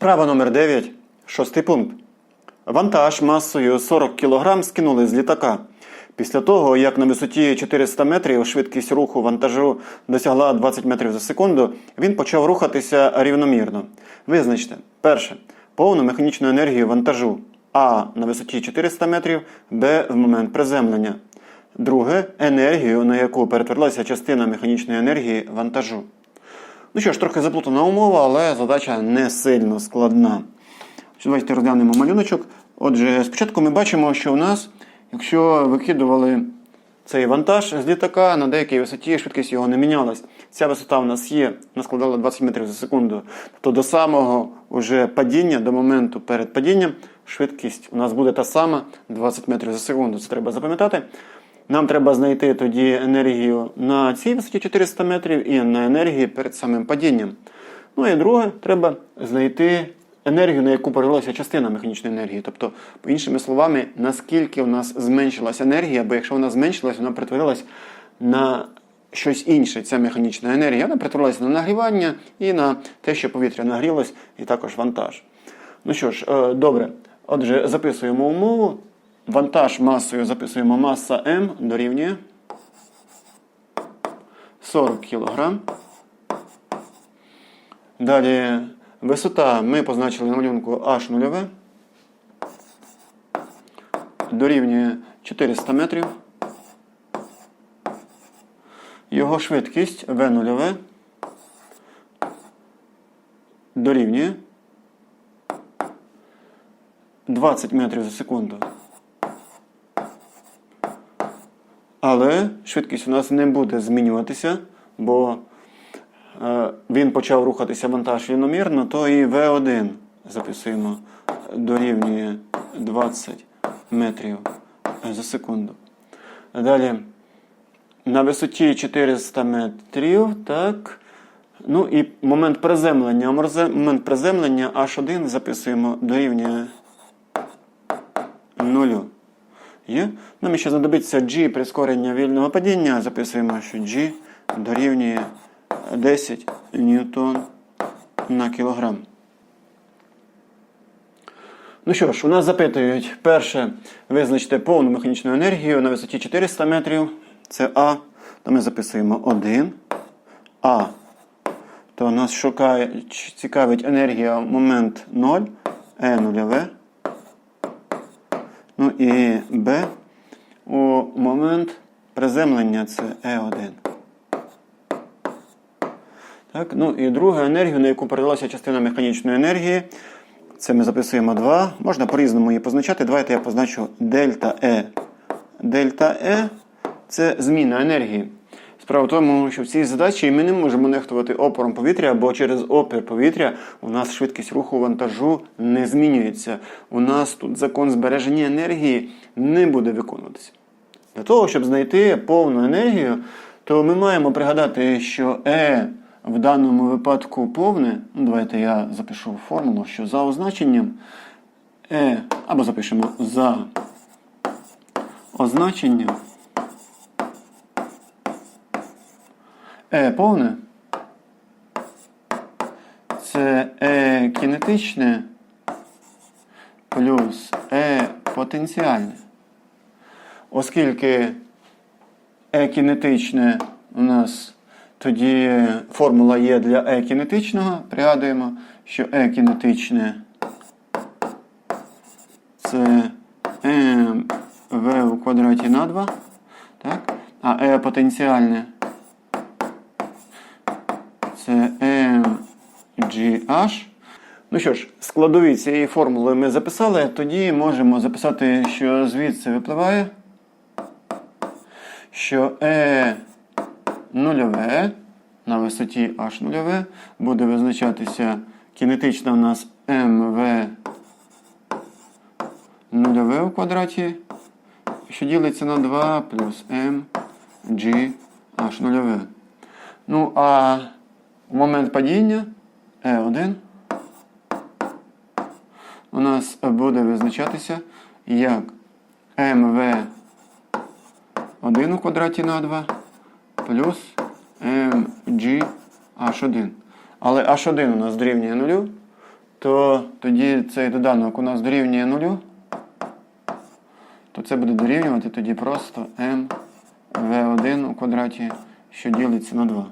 Вправа номер 9. Шостий пункт. Вантаж масою 40 кг скинули з літака. Після того, як на висоті 400 метрів швидкість руху вантажу досягла 20 метрів за секунду, він почав рухатися рівномірно. Визначте, перше, повну механічну енергію вантажу А на висоті 400 метрів, Б в момент приземлення. Друге енергію, на яку перетворилася частина механічної енергії вантажу. Ну що ж, трохи заплутана умова, але задача не сильно складна. Давайте розглянемо малюночок. Отже, спочатку ми бачимо, що у нас, якщо викидували цей вантаж з літака на деякій висоті, швидкість його не мінялась. Ця висота в нас є, вона складала 20 метрів за секунду. Тобто до самого уже падіння, до моменту перед падінням, швидкість у нас буде та сама 20 метрів за секунду. Це треба запам'ятати. Нам треба знайти тоді енергію на цій висоті 400 метрів і на енергії перед самим падінням. Ну і друге, треба знайти енергію, на яку перелилася частина механічної енергії. Тобто, по іншими словами, наскільки у нас зменшилася енергія, бо якщо вона зменшилась, вона перетворилась на щось інше, ця механічна енергія. Вона перетворилася на нагрівання і на те, що повітря нагрілось, і також вантаж. Ну що ж, е, добре. Отже, записуємо умову. Вантаж масою записуємо маса М дорівнює 40 кг. Далі висота ми позначили на малюнку H0 дорівнює 400 метрів. Його швидкість V0 дорівнює 20 метрів за секунду. Але швидкість у нас не буде змінюватися, бо е, він почав рухатися вантаж рівномірно, то і V1 записуємо дорівнює 20 метрів за секунду. Далі на висоті 400 метрів, так. Ну і момент приземлення. Момент приземлення H1 записуємо дорівнює 0. Нам ще знадобиться G прискорення вільного падіння. Записуємо, що G дорівнює 10 ньютон на кілограм. Ну що ж, у нас запитують, перше, визначте повну механічну енергію на висоті 400 метрів. Це А. То ми записуємо 1. А. То нас шукає, цікавить енергія момент 0, Е нульове. І Б. У момент приземлення це Е1. Так, ну і друга енергія, на яку передалася частина механічної енергії. Це ми записуємо 2. Можна по-різному її позначати. Давайте я позначу дельта Е. Дельта Е це зміна енергії. Справа в тому, що в цій задачі ми не можемо нехтувати опором повітря, бо через опір повітря у нас швидкість руху вантажу не змінюється. У нас тут закон збереження енергії не буде виконуватися. Для того, щоб знайти повну енергію, то ми маємо пригадати, що Е в даному випадку повне. Ну, давайте я запишу формулу, що за означенням Е, або запишемо за означенням Е повне. Це Е кінетичне плюс Е потенціальне. Оскільки Е кінетичне у нас тоді формула є для Е кінетичного, пригадуємо, що Е кінетичне це МВ у квадраті на 2, так? а Е потенціальне це MGH. Ну що ж, складові цієї формули ми записали, тоді можемо записати, що звідси випливає, що E нульове на висоті H нульове буде визначатися кінетична у нас МВ нульове у квадраті, що ділиться на 2 плюс MGH нульове. Ну, а момент падіння E1 у нас буде визначатися як МВ 1 у квадраті на 2 плюс МГH1. Але H1 у нас дорівнює 0, то тоді цей доданок у нас дорівнює нулю, то це буде дорівнювати тоді просто mv1 у квадраті, що ділиться на 2.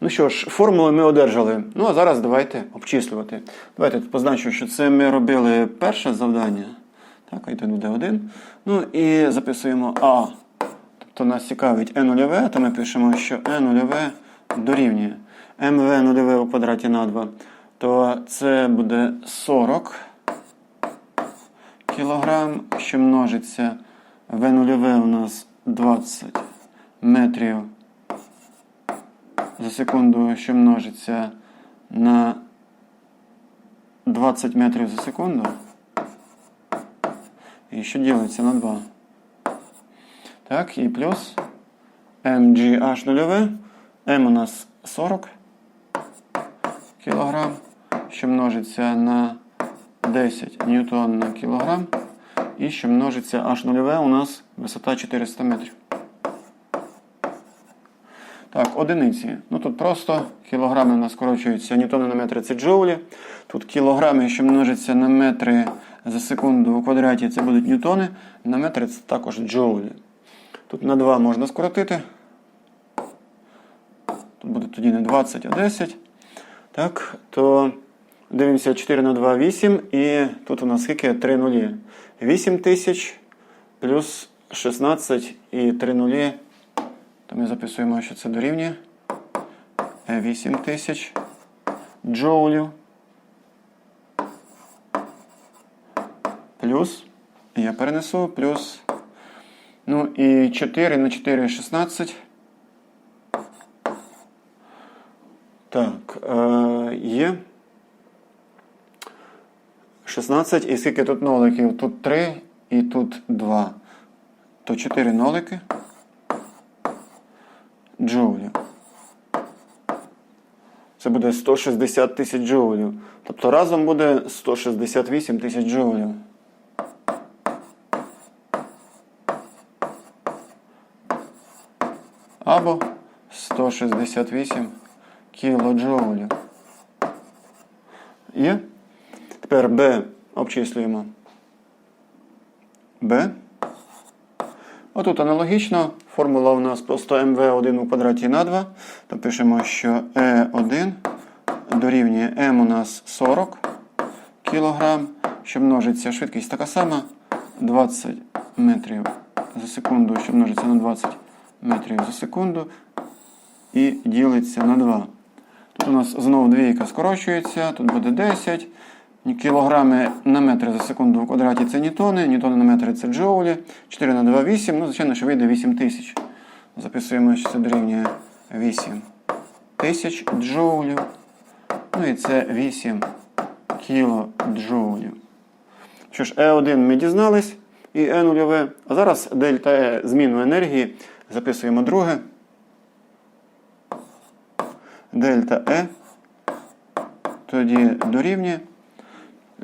Ну що ж, формули ми одержали. Ну а зараз давайте обчислювати. Давайте позначу, що це ми робили перше завдання. Так, і тут буде 1. Ну і записуємо А. Тобто нас цікавить е нульове, то ми пишемо, що е нульове дорівнює mv нульове у квадраті на 2. То це буде 40 кілограм, що множиться в нульове у нас 20 метрів за секунду, що множиться на 20 метрів за секунду. І що ділиться на 2. Так, і плюс mgh нульове. m у нас 40 кілограм, що множиться на 10 ньютон на кілограм. І що множиться h нульове у нас висота 400 метрів. Так, одиниці. Ну тут просто кілограми у нас скорочуються ньютони на метри це джоулі. Тут кілограми, що множаться на метри за секунду у квадраті, це будуть ньютони. На метри це також джоулі. Тут на 2 можна скоротити. Тут буде тоді не 20, а 10. Так, то дивимося 4 на 2 8. І тут у нас скільки? 3 нулі. 8 тисяч плюс 16 і 3 нулі. То ми записуємо, що це дорівнює 8 тисяч джоулів. Плюс, я перенесу, плюс. Ну і 4 на 4 16. Так, е, є. 16. І скільки тут ноликів? Тут 3 і тут 2. То 4 нолики джоулів. Це буде 160 тисяч джоулів. Тобто разом буде 168 тисяч джоулів. Або 168 кілоджоулів. Є? Тепер Б обчислюємо. Б. Отут аналогічно. Формула у нас просто mv1 у квадраті на 2. То пишемо, що E1 дорівнює m у нас 40 кг, що множиться швидкість така сама. 20 метрів за секунду, що множиться на 20 метрів за секунду. І ділиться на 2. Тут у нас знову двійка скорочується, тут буде 10. Кілограми на метр за секунду в квадраті це ньютони, ньютони на метри це джоулі. 4 на 2 8. Ну, звичайно, що вийде 8 тисяч. Записуємо, що це дорівнює 8 тисяч джоулів. Ну і це 8 кілоджоулів. Що ж, Е1 ми дізнались і Е нульове. А зараз дельта Е зміну енергії. Записуємо друге. Дельта Е. Тоді дорівнює.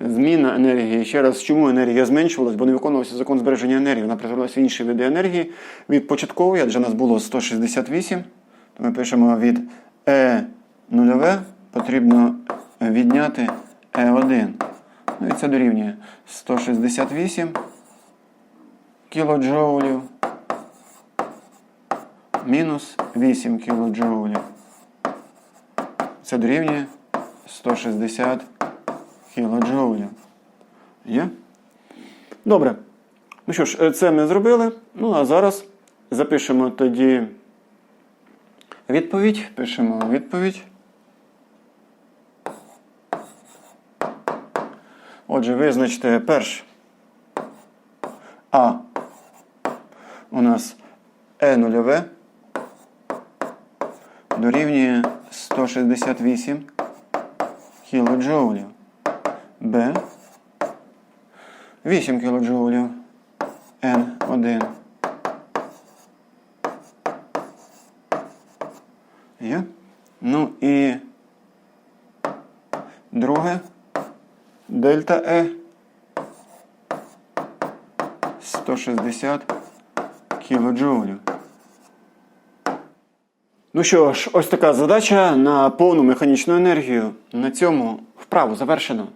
Зміна енергії. Ще раз, чому енергія зменшувалась, бо не виконувався закон збереження енергії. Вона перетворилася в інші види енергії. Від початкової, адже нас було 168, то ми пишемо від Е нульове потрібно відняти Е1. Ну і це дорівнює 168 кілоджоулів мінус 8 кілоджоулів. Це дорівнює 160 кілоджоулів. Є? Добре. Ну що ж, це ми зробили. Ну, а зараз запишемо тоді відповідь. Пишемо відповідь. Отже, визначте перше. А. У нас Е нульове дорівнює 168 кілоджоулів. Б. 8 кілоджоулів. Н1. Є. Ну і друге. Дельта Е. 160 кілоджоулів. Ну що ж, ось така задача на повну механічну енергію. На цьому Вправу завершено.